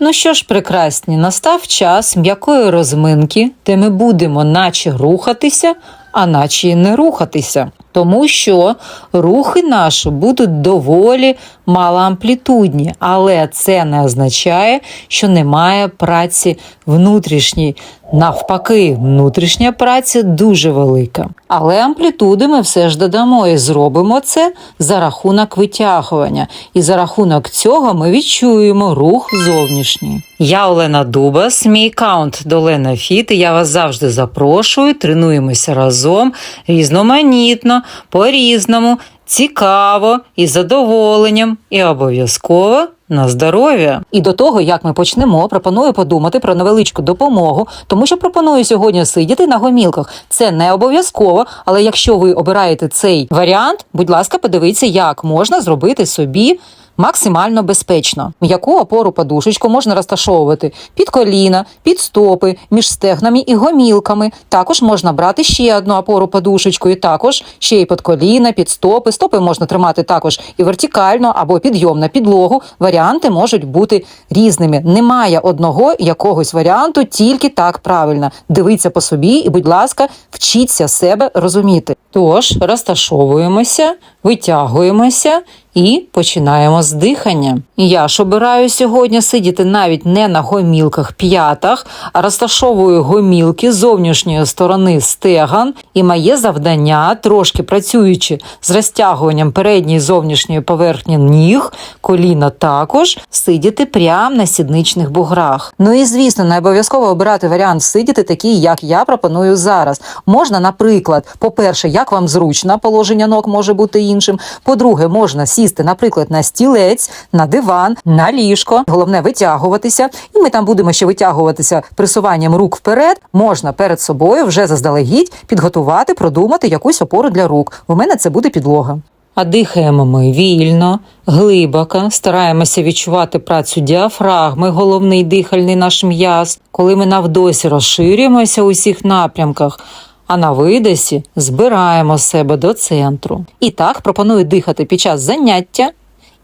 Ну що ж, прекрасні, настав час м'якої розминки, де ми будемо наче рухатися, а наче і не рухатися. Тому що рухи наші будуть доволі малоамплітудні, але це не означає, що немає праці внутрішньої. Навпаки, внутрішня праця дуже велика. Але амплітуди ми все ж додамо і зробимо це за рахунок витягування. І за рахунок цього ми відчуємо рух зовнішній. Я Олена Дубас, мій каунт Долена Фіт. і Я вас завжди запрошую. Тренуємося разом різноманітно, по-різному, цікаво і задоволенням, і обов'язково. На здоров'я і до того, як ми почнемо, пропоную подумати про невеличку допомогу, тому що пропоную сьогодні сидіти на гомілках. Це не обов'язково, але якщо ви обираєте цей варіант, будь ласка, подивіться, як можна зробити собі максимально безпечно. М'яку опору подушечку можна розташовувати під коліна, під стопи, між стегнами і гомілками. Також можна брати ще одну опору подушечку, і також ще й під коліна, під стопи. Стопи можна тримати також і вертикально або підйом на підлогу. Варіанти можуть бути різними. Немає одного якогось варіанту, тільки так правильно. Дивіться по собі і, будь ласка, вчіться себе розуміти. Тож розташовуємося, витягуємося і починаємо з дихання. Я ж обираю сьогодні сидіти навіть не на гомілках п'ятах, а розташовую гомілки зовнішньої сторони стеган. І моє завдання, трошки працюючи з розтягуванням передньої зовнішньої поверхні ніг, коліна також сидіти прямо на сідничних буграх. Ну і звісно, не обов'язково обирати варіант сидіти такий, як я пропоную зараз. Можна, наприклад, по-перше, як вам зручно, положення ног може бути іншим. По-друге, можна сісти, наприклад, на стілець, на диван, на ліжко. Головне витягуватися, і ми там будемо ще витягуватися присуванням рук вперед. Можна перед собою вже заздалегідь підготувати, продумати якусь опору для рук. У мене це буде підлога. А дихаємо ми вільно, глибоко, стараємося відчувати працю діафрагми, головний дихальний наш м'яз, коли ми навдосі розширюємося у всіх напрямках. А на видосі збираємо себе до центру. І так пропоную дихати під час заняття,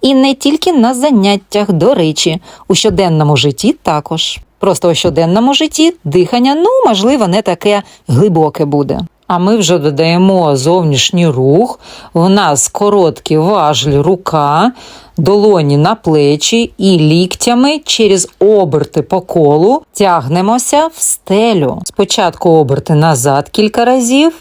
і не тільки на заняттях, до речі, у щоденному житті також. Просто у щоденному житті дихання, ну, можливо, не таке глибоке буде. А ми вже додаємо зовнішній рух. В нас короткі важлі рука, долоні на плечі і ліктями через оберти по колу тягнемося в стелю. Спочатку оберти назад кілька разів.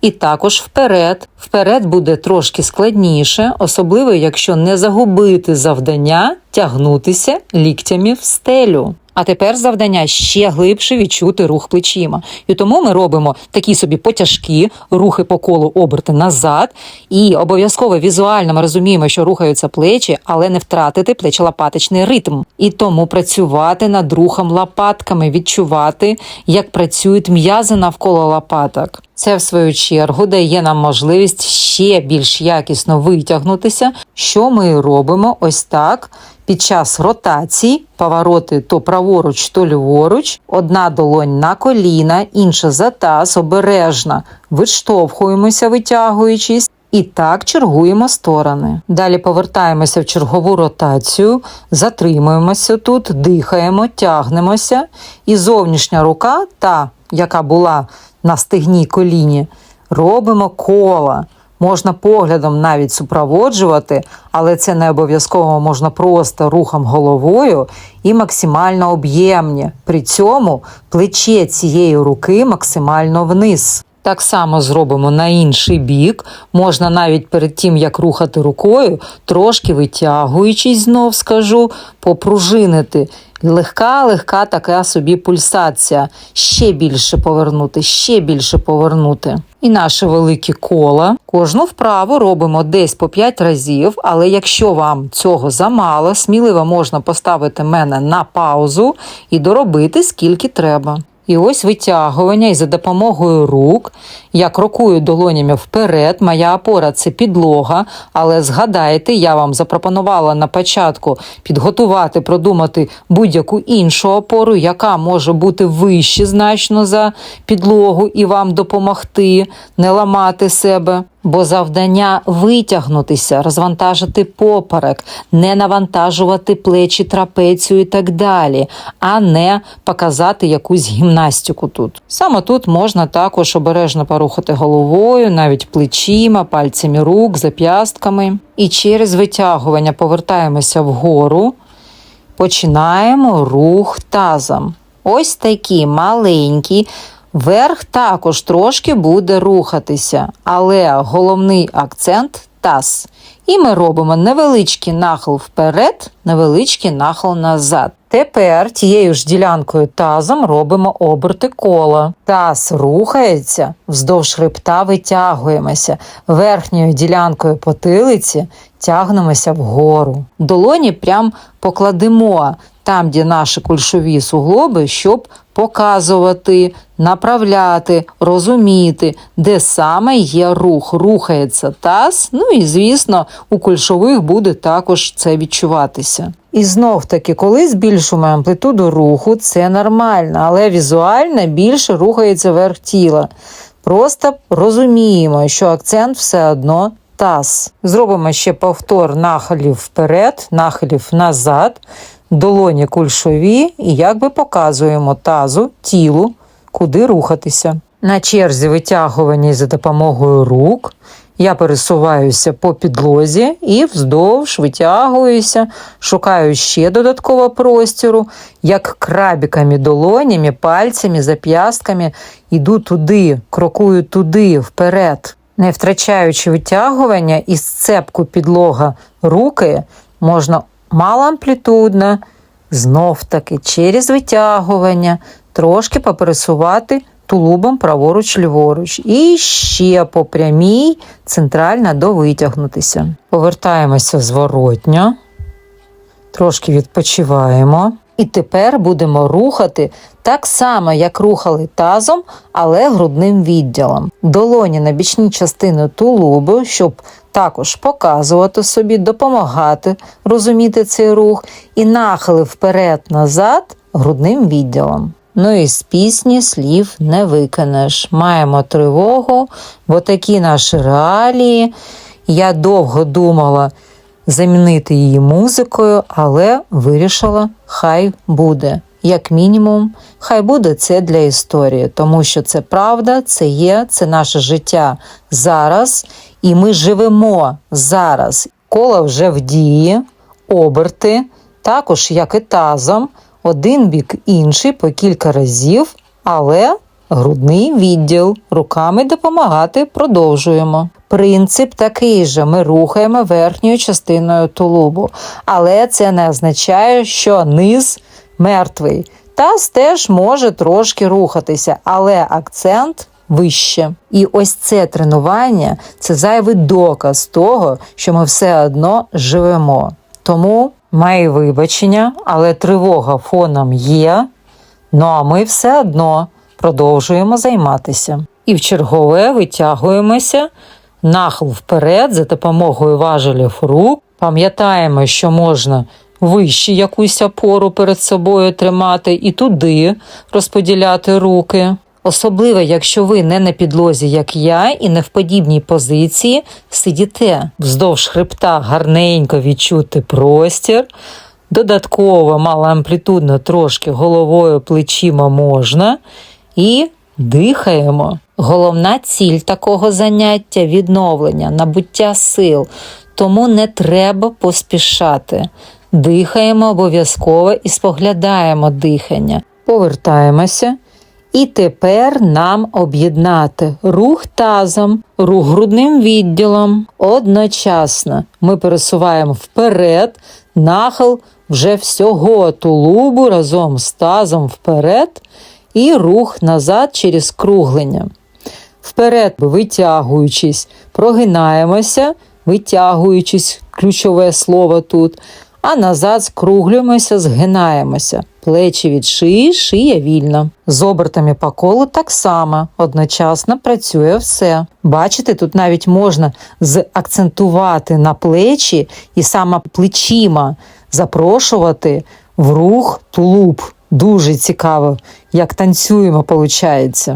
І також вперед. Вперед буде трошки складніше, особливо якщо не загубити завдання тягнутися ліктями в стелю. А тепер завдання ще глибше відчути рух плечима. І тому ми робимо такі собі потяжкі рухи по колу оберти назад. І обов'язково візуально ми розуміємо, що рухаються плечі, але не втратити плечо-лопаточний ритм. І тому працювати над рухом лопатками, відчувати, як працюють м'язи навколо лопаток. Це, в свою чергу, дає нам можливість ще більш якісно витягнутися, що ми робимо ось так. Під час ротацій повороти то праворуч, то ліворуч, одна долонь на коліна, інша за таз, обережно виштовхуємося, витягуючись. І так чергуємо сторони. Далі повертаємося в чергову ротацію, затримуємося тут, дихаємо, тягнемося. І зовнішня рука, та, яка була на стегні коліні, робимо кола. Можна поглядом навіть супроводжувати, але це не обов'язково можна просто рухом головою і максимально об'ємні. При цьому плече цієї руки максимально вниз. Так само зробимо на інший бік. Можна навіть перед тим, як рухати рукою, трошки витягуючись, знов скажу, попружинити. Легка, легка така собі пульсація. Ще більше повернути, ще більше повернути. І наше велике коло. Кожну вправу робимо десь по 5 разів, але якщо вам цього замало, сміливо можна поставити мене на паузу і доробити скільки треба. І ось витягування, і за допомогою рук я крокую долонями вперед. Моя опора це підлога. Але згадайте, я вам запропонувала на початку підготувати, продумати будь-яку іншу опору, яка може бути вище значно за підлогу і вам допомогти не ламати себе. Бо завдання витягнутися, розвантажити поперек, не навантажувати плечі, трапецію і так далі, а не показати якусь гімнастику тут. Саме тут можна також обережно порухати головою, навіть плечима, пальцями рук, зап'ястками. І через витягування повертаємося вгору, починаємо рух тазом. Ось такі маленькі. Верх також трошки буде рухатися, але головний акцент таз. І ми робимо невеличкий нахил вперед, невеличкий нахил назад. Тепер тією ж ділянкою тазом робимо оберти кола. Таз рухається, вздовж хребта витягуємося, верхньою ділянкою потилиці тягнемося вгору. Долоні прям покладемо там, де наші кульшові суглоби, щоб показувати, направляти, розуміти, де саме є рух. Рухається таз. Ну і звісно, у кульшових буде також це відчуватися. І знов таки, коли збільшуємо амплитуду руху, це нормально, але візуально більше рухається верх тіла. Просто розуміємо, що акцент все одно таз. Зробимо ще повтор нахилів вперед, нахилів назад, долоні кульшові і якби показуємо тазу, тілу, куди рухатися. На черзі витягування за допомогою рук. Я пересуваюся по підлозі і вздовж витягуюся, шукаю ще додатково простіру, як крабіками, долонями, пальцями, зап'ястками, іду туди, крокую туди, вперед. Не втрачаючи витягування із цепку підлога руки, можна малоамплітудно, знов таки через витягування, трошки попересувати тулубом праворуч ліворуч. І ще по прямій центрально довитягнутися. Повертаємося зворотньо, трошки відпочиваємо. І тепер будемо рухати так само, як рухали тазом, але грудним відділом. Долоні на бічні частини тулубу, щоб також показувати собі, допомагати розуміти цей рух, і нахили вперед-назад грудним відділом. Ну і з пісні слів не викинеш. Маємо тривогу, бо такі наші реалії. Я довго думала замінити її музикою, але вирішила, хай буде. Як мінімум, хай буде це для історії, тому що це правда, це є, це наше життя зараз, і ми живемо зараз. Коло вже в дії, оберти, також як і тазом, один бік інший по кілька разів, але грудний відділ руками допомагати продовжуємо. Принцип такий же: ми рухаємо верхньою частиною тулубу, але це не означає, що низ мертвий. Таз теж може трошки рухатися, але акцент вище. І ось це тренування це зайвий доказ того, що ми все одно живемо. Тому має вибачення, але тривога фоном є. Ну а ми все одно продовжуємо займатися. І в чергове витягуємося нахил вперед за допомогою важелів рук. Пам'ятаємо, що можна вище якусь опору перед собою тримати і туди розподіляти руки. Особливо, якщо ви не на підлозі, як я, і не в подібній позиції сидіте вздовж хребта гарненько відчути простір. Додатково малоамплітудно трошки головою плечима можна. І дихаємо. Головна ціль такого заняття відновлення, набуття сил, тому не треба поспішати. Дихаємо обов'язково і споглядаємо дихання. Повертаємося. І тепер нам об'єднати рух тазом, рух грудним відділом. Одночасно ми пересуваємо вперед, нахил вже всього тулубу разом з тазом вперед і рух назад через круглення. Вперед, витягуючись, прогинаємося, витягуючись, ключове слово тут, а назад скруглюємося, згинаємося. Плечі від шиї, шия вільна. З обертами по колу так само, одночасно працює все. Бачите, тут навіть можна закцентувати на плечі і саме плечима запрошувати в рух тулуб. Дуже цікаво, як танцюємо, виходить.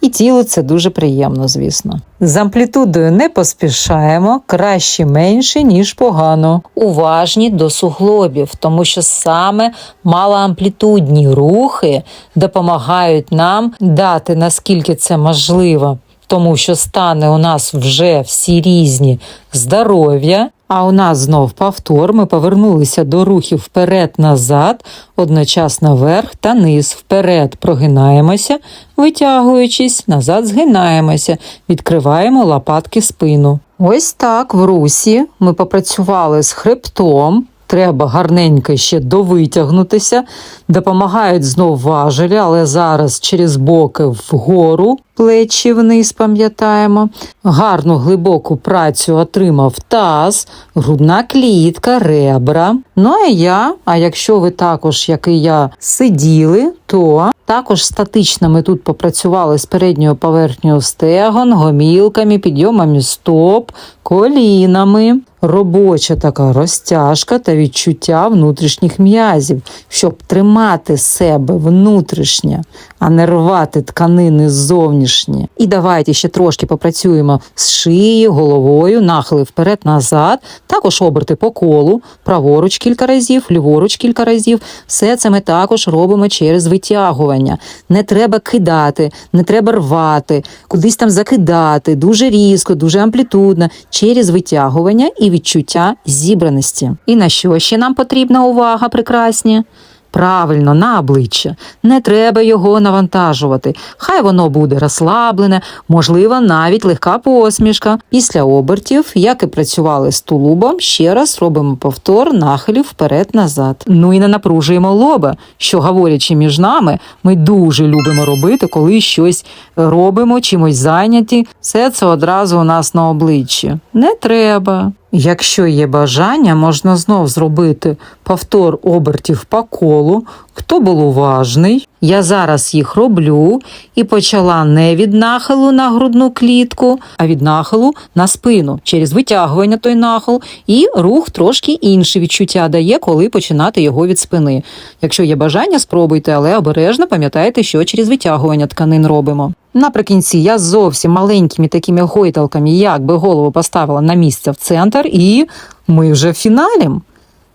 І тілу це дуже приємно, звісно. З амплітудою не поспішаємо, краще менше, ніж погано. Уважні до суглобів, тому що саме малоамплітудні рухи допомагають нам дати наскільки це можливо, тому що стане у нас вже всі різні здоров'я. А у нас знов повтор. Ми повернулися до рухів вперед-назад, одночасно вверх та низ. Вперед прогинаємося, витягуючись, назад згинаємося, відкриваємо лопатки спину. Ось так в русі ми попрацювали з хребтом. Треба гарненько ще довитягнутися. Допомагають знов важелі, але зараз через боки вгору, плечі вниз пам'ятаємо. Гарну глибоку працю отримав таз, грудна клітка, ребра. Ну а я, а якщо ви також, як і я, сиділи, то також статично ми тут попрацювали з передньою поверхнею стегон, гомілками, підйомами стоп, колінами. Робоча така розтяжка та відчуття внутрішніх м'язів, щоб тримати себе внутрішнє, а не рвати тканини зовнішні. І давайте ще трошки попрацюємо з шиї, головою, нахили вперед-назад, також оберти по колу, праворуч кілька разів, ліворуч кілька разів. Все це ми також робимо через витягування. Не треба кидати, не треба рвати, кудись там закидати, дуже різко, дуже амплітудно, через витягування і відчуття зібраності. І на що ще нам потрібна увага, прекрасні? Правильно, на обличчя. Не треба його навантажувати. Хай воно буде розслаблене, можливо, навіть легка посмішка. Після обертів, як і працювали з тулубом, ще раз робимо повтор нахилів вперед-назад. Ну і не напружуємо лоба, що говорячи між нами, ми дуже любимо робити, коли щось робимо, чимось зайняті. Все це одразу у нас на обличчі. Не треба. Якщо є бажання, можна знов зробити повтор обертів по колу. Хто був уважний? Я зараз їх роблю і почала не від нахилу на грудну клітку, а від нахилу на спину через витягування той нахил, і рух трошки інше відчуття дає, коли починати його від спини. Якщо є бажання, спробуйте, але обережно пам'ятайте, що через витягування тканин робимо. Наприкінці я зовсім маленькими такими гойдалками якби голову поставила на місце в центр, і ми вже в фіналі.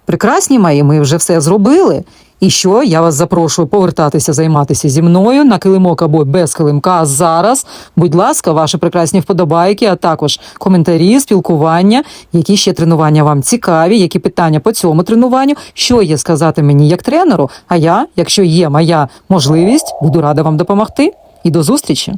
Прекрасні мої, ми вже все зробили. І що я вас запрошую повертатися займатися зі мною на килимок або без килимка. Зараз, будь ласка, ваші прекрасні вподобайки, а також коментарі, спілкування, які ще тренування вам цікаві, які питання по цьому тренуванню, що є сказати мені як тренеру. А я, якщо є моя можливість, буду рада вам допомогти. І до зустрічі!